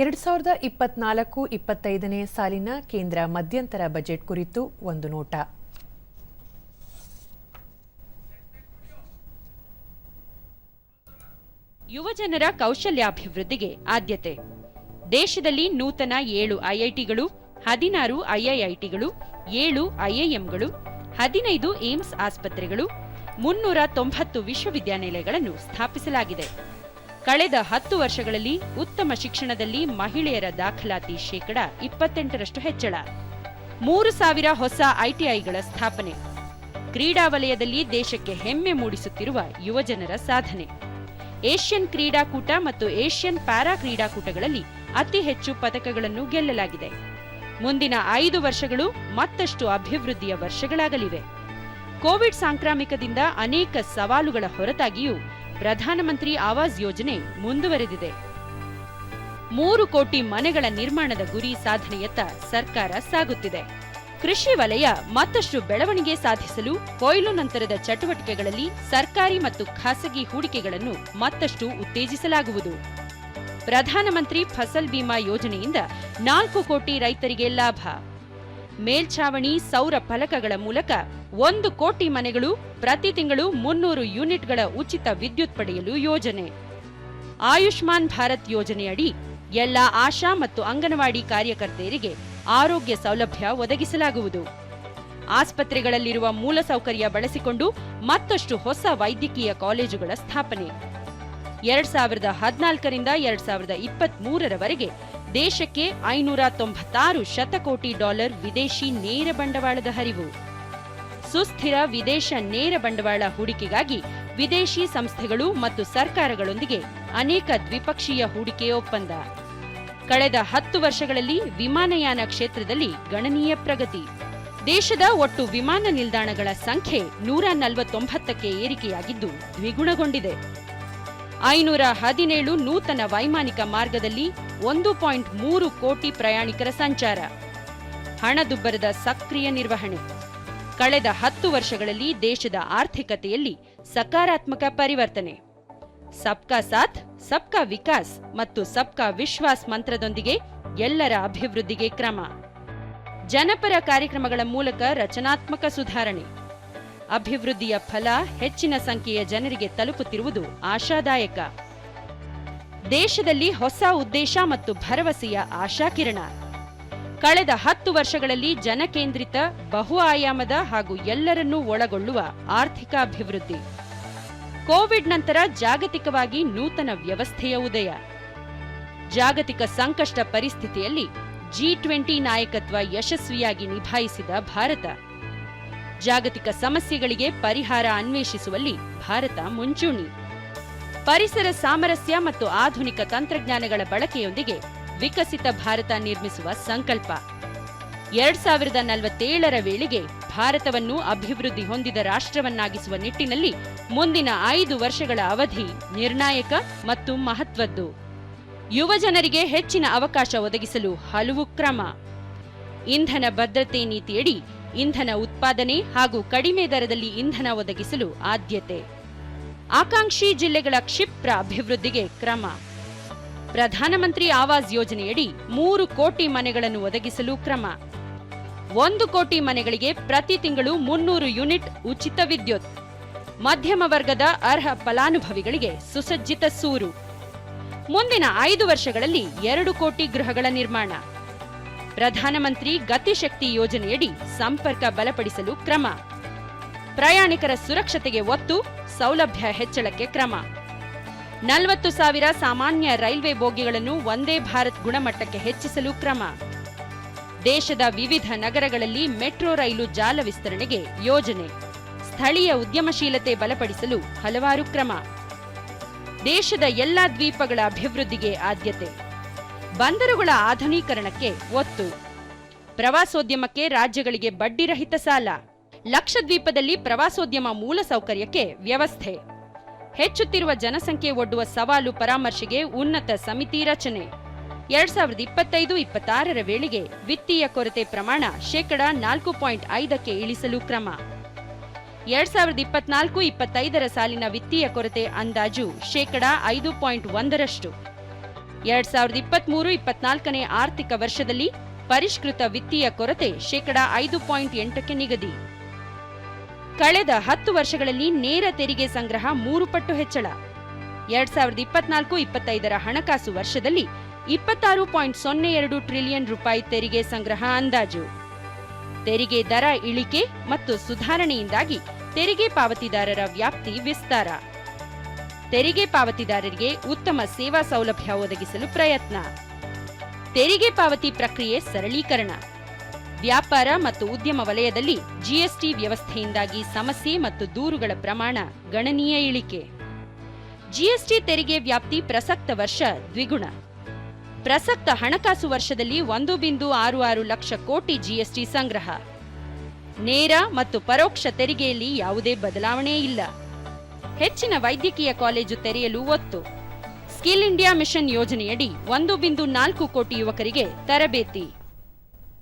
ಎರಡು ಸಾವಿರದ ಇಪ್ಪತ್ನಾಲ್ಕು ಇಪ್ಪತ್ತೈದನೇ ಸಾಲಿನ ಕೇಂದ್ರ ಮಧ್ಯಂತರ ಬಜೆಟ್ ಕುರಿತು ಒಂದು ನೋಟ. ಯುವಜನರ ಕೌಶಲ್ಯಾಭಿವೃದ್ಧಿಗೆ ಆದ್ಯತೆ. ದೇಶದಲ್ಲಿ ನೂತನ ಏಳು ಐಐಟಿಗಳು, ಹದಿನಾರು ಐಐಐಟಿಗಳು, ಏಳು ಐಐಎಂಗಳು, ಹದಿನೈದು ಏಮ್ಸ್ ಆಸ್ಪತ್ರೆಗಳು, ಮುನ್ನೂರ ತೊಂಬತ್ತು ವಿಶ್ವವಿದ್ಯಾನಿಲಯಗಳನ್ನು ಸ್ಥಾಪಿಸಲಾಗಿದೆ. ಕಳೆದ ಹತ್ತು ವರ್ಷಗಳಲ್ಲಿ ಉತ್ತಮ ಶಿಕ್ಷಣದಲ್ಲಿ ಮಹಿಳೆಯರ ದಾಖಲಾತಿ ಶೇಕಡ ಇಪ್ಪತ್ತೆಂಟರಷ್ಟು ಹೆಚ್ಚಳ. ಮೂರು ಸಾವಿರ ಹೊಸ ಐಟಿಐಗಳ ಸ್ಥಾಪನೆ. ಕ್ರೀಡಾ ವಲಯದಲ್ಲಿ ದೇಶಕ್ಕೆ ಹೆಮ್ಮೆ ಮೂಡಿಸುತ್ತಿರುವ ಯುವಜನರ ಸಾಧನೆ. ಏಷ್ಯನ್ ಕ್ರೀಡಾಕೂಟ ಮತ್ತು ಏಷ್ಯನ್ ಪ್ಯಾರಾ ಕ್ರೀಡಾಕೂಟಗಳಲ್ಲಿ ಅತಿ ಹೆಚ್ಚು ಪದಕಗಳನ್ನು ಗೆಲ್ಲಲಾಗಿದೆ. ಮುಂದಿನ ಐದು ವರ್ಷಗಳು ಮತ್ತಷ್ಟು ಅಭಿವೃದ್ಧಿಯ ವರ್ಷಗಳಾಗಲಿವೆ. ಕೋವಿಡ್ ಸಾಂಕ್ರಾಮಿಕದಿಂದ ಅನೇಕ ಸವಾಲುಗಳ ಹೊರತಾಗಿಯೂ ಪ್ರಧಾನಮಂತ್ರಿ ಆವಾಸ್ ಯೋಜನೆ ಮುಂದುವರೆದಿದೆ. ಮೂರು ಕೋಟಿ ಮನೆಗಳ ನಿರ್ಮಾಣದ ಗುರಿ ಸಾಧನೆಯತ್ತ ಸರ್ಕಾರ ಸಾಗುತ್ತಿದೆ. ಕೃಷಿ ವಲಯ ಮತ್ತಷ್ಟು ಬೆಳವಣಿಗೆ ಸಾಧಿಸಲು ಕೊಯ್ಲು ನಂತರದ ಚಟುವಟಿಕೆಗಳಲ್ಲಿ ಸರ್ಕಾರಿ ಮತ್ತು ಖಾಸಗಿ ಹೂಡಿಕೆಗಳನ್ನು ಮತ್ತಷ್ಟು ಉತ್ತೇಜಿಸಲಾಗುವುದು. ಪ್ರಧಾನಮಂತ್ರಿ ಫಸಲ್ ಬಿಮಾ ಯೋಜನೆಯಿಂದ ನಾಲ್ಕು ಕೋಟಿ ರೈತರಿಗೆ ಲಾಭ. ಮೇಲ್ಛಾವಣಿ ಸೌರ ಫಲಕಗಳ ಮೂಲಕ ಒಂದು ಕೋಟಿ ಮನೆಗಳು ಪ್ರತಿ ತಿಂಗಳು ಮುನ್ನೂರು ಯೂನಿಟ್ಗಳ ಉಚಿತ ವಿದ್ಯುತ್ ಪಡೆಯಲು ಯೋಜನೆ. ಆಯುಷ್ಮಾನ್ ಭಾರತ್ ಯೋಜನೆಯಡಿ ಎಲ್ಲ ಆಶಾ ಮತ್ತು ಅಂಗನವಾಡಿ ಕಾರ್ಯಕರ್ತೆಯರಿಗೆ ಆರೋಗ್ಯ ಸೌಲಭ್ಯ ಒದಗಿಸಲಾಗುವುದು. ಆಸ್ಪತ್ರೆಗಳಲ್ಲಿರುವ ಮೂಲಸೌಕರ್ಯ ಬಳಸಿಕೊಂಡು ಮತ್ತಷ್ಟು ಹೊಸ ವೈದ್ಯಕೀಯ ಕಾಲೇಜುಗಳ ಸ್ಥಾಪನೆ. ಎರಡ್ ಸಾವಿರದ ಹದಿನಾಲ್ಕರಿಂದ ಎರಡ್ ಸಾವಿರದ ಇಪ್ಪತ್ತ್ ಮೂರರವರೆಗೆ ದೇಶಕ್ಕೆ ಐನೂರ ತೊಂಬತ್ತಾರು ಶತಕೋಟಿ ಡಾಲರ್ ವಿದೇಶಿ ನೇರ ಬಂಡವಾಳದ ಹರಿವು. ಸುಸ್ಥಿರ ವಿದೇಶ ನೇರ ಬಂಡವಾಳ ಹೂಡಿಕೆಗಾಗಿ ವಿದೇಶಿ ಸಂಸ್ಥೆಗಳು ಮತ್ತು ಸರ್ಕಾರಗಳೊಂದಿಗೆ ಅನೇಕ ದ್ವಿಪಕ್ಷೀಯ ಹೂಡಿಕೆ ಒಪ್ಪಂದ. ಕಳೆದ ಹತ್ತು ವರ್ಷಗಳಲ್ಲಿ ವಿಮಾನಯಾನ ಕ್ಷೇತ್ರದಲ್ಲಿ ಗಣನೀಯ ಪ್ರಗತಿ. ದೇಶದ ಒಟ್ಟು ವಿಮಾನ ನಿಲ್ದಾಣಗಳ ಸಂಖ್ಯೆ ನೂರ ನಲವತ್ತೊಂಬತ್ತಕ್ಕೆ ಏರಿಕೆಯಾಗಿದ್ದು ದ್ವಿಗುಣಗೊಂಡಿದೆ. ಐನೂರ ಹದಿನೇಳು ನೂತನ ವೈಮಾನಿಕ ಮಾರ್ಗದಲ್ಲಿ ಒಂದು ಪಾಯಿಂಟ್ ಮೂರು ಕೋಟಿ ಪ್ರಯಾಣಿಕರ ಸಂಚಾರ. ಹಣದುಬ್ಬರದ ಸಕ್ರಿಯ ನಿರ್ವಹಣೆ. ಕಳೆದ ಹತ್ತು ವರ್ಷಗಳಲ್ಲಿ ದೇಶದ ಆರ್ಥಿಕತೆಯಲ್ಲಿ ಸಕಾರಾತ್ಮಕ ಪರಿವರ್ತನೆ. ಸಬ್ಕಾ ಸಾಥ್, ಸಬ್ಕಾ ವಿಕಾಸ್ ಮತ್ತು ಸಬ್ಕಾ ವಿಶ್ವಾಸ್ ಮಂತ್ರದೊಂದಿಗೆ ಎಲ್ಲರ ಅಭಿವೃದ್ಧಿಗೆ ಕ್ರಮ. ಜನಪರ ಕಾರ್ಯಕ್ರಮಗಳ ಮೂಲಕ ರಚನಾತ್ಮಕ ಸುಧಾರಣೆ. ಅಭಿವೃದ್ಧಿಯ ಫಲ ಹೆಚ್ಚಿನ ಸಂಖ್ಯೆಯ ಜನರಿಗೆ ತಲುಪುತ್ತಿರುವುದು ಆಶಾದಾಯಕ. ದೇಶದಲ್ಲಿ ಹೊಸ ಉದ್ದೇಶ ಮತ್ತು ಭರವಸೆಯ ಆಶಾಕಿರಣ ಕಳೆದ ಹತ್ತು ವರ್ಷಗಳಲ್ಲಿ ಜನಕೇಂದ್ರಿತ, ಬಹು ಆಯಾಮದ ಹಾಗೂ ಎಲ್ಲರನ್ನೂ ಒಳಗೊಳ್ಳುವ ಆರ್ಥಿಕ ಅಭಿವೃದ್ಧಿ. ಕೋವಿಡ್ ನಂತರ ಜಾಗತಿಕವಾಗಿ ನೂತನ ವ್ಯವಸ್ಥೆಯ ಉದಯ. ಜಾಗತಿಕ ಸಂಕಷ್ಟ ಪರಿಸ್ಥಿತಿಯಲ್ಲಿ ಜಿ ಟ್ವೆಂಟಿ ನಾಯಕತ್ವ ಯಶಸ್ವಿಯಾಗಿ ನಿಭಾಯಿಸಿದ ಭಾರತ. ಜಾಗತಿಕ ಸಮಸ್ಯೆಗಳಿಗೆ ಪರಿಹಾರ ಅನ್ವೇಷಿಸುವಲ್ಲಿ ಭಾರತ ಮುಂಚೂಣಿ. ಪರಿಸರ ಸಾಮರಸ್ಯ ಮತ್ತು ಆಧುನಿಕ ತಂತ್ರಜ್ಞಾನಗಳ ಬಳಕೆಯೊಂದಿಗೆ ವಿಕಸಿತ ಭಾರತ ನಿರ್ಮಿಸುವ ಸಂಕಲ್ಪ. ಎರಡ್ ಸಾವಿರದ ನಲವತ್ತೇಳರ ವೇಳೆಗೆ ಭಾರತವನ್ನು ಅಭಿವೃದ್ಧಿ ಹೊಂದಿದ ರಾಷ್ಟ್ರವನ್ನಾಗಿಸುವ ನಿಟ್ಟಿನಲ್ಲಿ ಮುಂದಿನ ಐದು ವರ್ಷಗಳ ಅವಧಿ ನಿರ್ಣಾಯಕ ಮತ್ತು ಮಹತ್ವದ್ದು. ಯುವಜನರಿಗೆ ಹೆಚ್ಚಿನ ಅವಕಾಶ ಒದಗಿಸಲು ಹಲವು ಕ್ರಮ. ಇಂಧನ ಭದ್ರತೆ ನೀತಿಯಡಿ ಇಂಧನ ಉತ್ಪಾದನೆ ಹಾಗೂ ಕಡಿಮೆ ದರದಲ್ಲಿ ಇಂಧನ ಒದಗಿಸಲು ಆದ್ಯತೆ. ಆಕಾಂಕ್ಷಿ ಜಿಲ್ಲೆಗಳ ಕ್ಷಿಪ್ರ ಅಭಿವೃದ್ಧಿಗೆ ಕ್ರಮ. ಪ್ರಧಾನಮಂತ್ರಿ ಆವಾಸ್ ಯೋಜನೆಯಡಿ ಮೂರು ಕೋಟಿ ಮನೆಗಳನ್ನು ಒದಗಿಸಲು ಕ್ರಮ. ಒಂದು ಕೋಟಿ ಮನೆಗಳಿಗೆ ಪ್ರತಿ ತಿಂಗಳು ಮುನ್ನೂರು ಯೂನಿಟ್ ಉಚಿತ ವಿದ್ಯುತ್. ಮಧ್ಯಮ ವರ್ಗದ ಅರ್ಹ ಫಲಾನುಭವಿಗಳಿಗೆ ಸುಸಜ್ಜಿತ ಸೂರು. ಮುಂದಿನ ಐದು ವರ್ಷಗಳಲ್ಲಿ ಎರಡು ಕೋಟಿ ಗೃಹಗಳ ನಿರ್ಮಾಣ. ಪ್ರಧಾನಮಂತ್ರಿ ಗತಿಶಕ್ತಿ ಯೋಜನೆಯಡಿ ಸಂಪರ್ಕ ಬಲಪಡಿಸಲು ಕ್ರಮ. ಪ್ರಯಾಣಿಕರ ಸುರಕ್ಷತೆಗೆ ಒತ್ತು, ಸೌಲಭ್ಯ ಹೆಚ್ಚಳಕ್ಕೆ ಕ್ರಮ. ನಲವತ್ತು ಸಾವಿರ ಸಾಮಾನ್ಯ ರೈಲ್ವೆ ಬೋಗಿಗಳನ್ನು ಒಂದೇ ಭಾರತ್ ಗುಣಮಟ್ಟಕ್ಕೆ ಹೆಚ್ಚಿಸಲು ಕ್ರಮ. ದೇಶದ ವಿವಿಧ ನಗರಗಳಲ್ಲಿ ಮೆಟ್ರೋ ರೈಲು ಜಾಲ ವಿಸ್ತರಣೆಗೆ ಯೋಜನೆ. ಸ್ಥಳೀಯ ಉದ್ಯಮಶೀಲತೆ ಬಲಪಡಿಸಲು ಹಲವಾರು ಕ್ರಮ. ದೇಶದ ಎಲ್ಲಾ ದ್ವೀಪಗಳ ಅಭಿವೃದ್ಧಿಗೆ ಆದ್ಯತೆ. ಬಂದರುಗಳ ಆಧುನೀಕರಣಕ್ಕೆ ಒತ್ತು. ಪ್ರವಾಸೋದ್ಯಮಕ್ಕೆ ರಾಜ್ಯಗಳಿಗೆ ಬಡ್ಡಿರಹಿತ ಸಾಲ. ಲಕ್ಷದ್ವೀಪದಲ್ಲಿ ಪ್ರವಾಸೋದ್ಯಮ ಮೂಲಸೌಕರ್ಯಕ್ಕೆ ವ್ಯವಸ್ಥೆ. ಹೆಚ್ಚುತ್ತಿರುವ ಜನಸಂಖ್ಯೆ ಒಡ್ಡುವ ಸವಾಲು ಪರಾಮರ್ಶೆಗೆ ಉನ್ನತ ಸಮಿತಿ ರಚನೆ. ಎರಡ್ ಸಾವಿರದ ಇಪ್ಪತ್ತೈದು ಇಪ್ಪತ್ತಾರರ ವೇಳೆಗೆ ವಿತ್ತೀಯ ಕೊರತೆ ಪ್ರಮಾಣ ಶೇಕಡ ನಾಲ್ಕು ಪಾಯಿಂಟ್ ಐದಕ್ಕೆ ಇಳಿಸಲು ಕ್ರಮ. ಎರಡ್ ಸಾವಿರದ ಇಪ್ಪತ್ನಾಲ್ಕು ಇಪ್ಪತ್ತೈದರ ಸಾಲಿನ ವಿತ್ತೀಯ ಕೊರತೆ ಅಂದಾಜು ಶೇಕಡ ಐದು ಪಾಯಿಂಟ್ ಒಂದರಷ್ಟು. ಎರಡ್ ಸಾವಿರದ ಇಪ್ಪತ್ಮೂರು ಇಪ್ಪತ್ನಾಲ್ಕನೇ ಆರ್ಥಿಕ ವರ್ಷದಲ್ಲಿ ಪರಿಷ್ಕೃತ ವಿತ್ತೀಯ ಕೊರತೆ ಶೇಕಡ ಐದು ಪಾಯಿಂಟ್ ಎಂಟಕ್ಕೆ ನಿಗದಿ. ಕಳೆದ ಹತ್ತು ವರ್ಷಗಳಲ್ಲಿ ನೇರ ತೆರಿಗೆ ಸಂಗ್ರಹ ಮೂರು ಪಟ್ಟು ಹೆಚ್ಚಳ. ಎರಡ್ ಸಾವಿರದ ಇಪ್ಪತ್ನಾಲ್ಕು ಇಪ್ಪತ್ತೈದರ ಹಣಕಾಸು ವರ್ಷದಲ್ಲಿ ಇಪ್ಪತ್ತಾರು ಪಾಯಿಂಟ್ ಸೊನ್ನೆ ಎರಡು ಟ್ರಿಲಿಯನ್ ರೂಪಾಯಿ ತೆರಿಗೆ ಸಂಗ್ರಹ ಅಂದಾಜು. ತೆರಿಗೆ ದರ ಇಳಿಕೆ ಮತ್ತು ಸುಧಾರಣೆಯಿಂದಾಗಿ ತೆರಿಗೆ ಪಾವತಿದಾರರ ವ್ಯಾಪ್ತಿ ವಿಸ್ತಾರ. ತೆರಿಗೆ ಪಾವತಿದಾರರಿಗೆ ಉತ್ತಮ ಸೇವಾ ಸೌಲಭ್ಯ ಒದಗಿಸಲು ಪ್ರಯತ್ನ. ತೆರಿಗೆ ಪಾವತಿ ಪ್ರಕ್ರಿಯೆ ಸರಳೀಕರಣ. ವ್ಯಾಪಾರ ಮತ್ತು ಉದ್ಯಮ ವಲಯದಲ್ಲಿ ಜಿಎಸ್ಟಿ ವ್ಯವಸ್ಥೆಯಿಂದಾಗಿ ಸಮಸ್ಯೆ ಮತ್ತು ದೂರುಗಳ ಪ್ರಮಾಣ ಗಣನೀಯ ಇಳಿಕೆ. ಜಿಎಸ್ಟಿ ತೆರಿಗೆ ವ್ಯಾಪ್ತಿ ಪ್ರಸಕ್ತ ವರ್ಷ ದ್ವಿಗುಣ. ಪ್ರಸಕ್ತ ಹಣಕಾಸು ವರ್ಷದಲ್ಲಿ ಒಂದು ಬಿಂದು ಆರು ಆರು ಲಕ್ಷ ಕೋಟಿ ಜಿಎಸ್ಟಿ ಸಂಗ್ರಹ. ನೇರ ಮತ್ತು ಪರೋಕ್ಷ ತೆರಿಗೆಯಲ್ಲಿ ಯಾವುದೇ ಬದಲಾವಣೆ ಇಲ್ಲ. ಹೆಚ್ಚಿನ ವೈದ್ಯಕೀಯ ಕಾಲೇಜು ತೆರೆಯಲು ಒತ್ತು. ಸ್ಕಿಲ್ ಇಂಡಿಯಾ ಮಿಷನ್ ಯೋಜನೆಯಡಿ ಒಂದು ಬಿಂದು ನಾಲ್ಕು ಕೋಟಿ ಯುವಕರಿಗೆ ತರಬೇತಿ.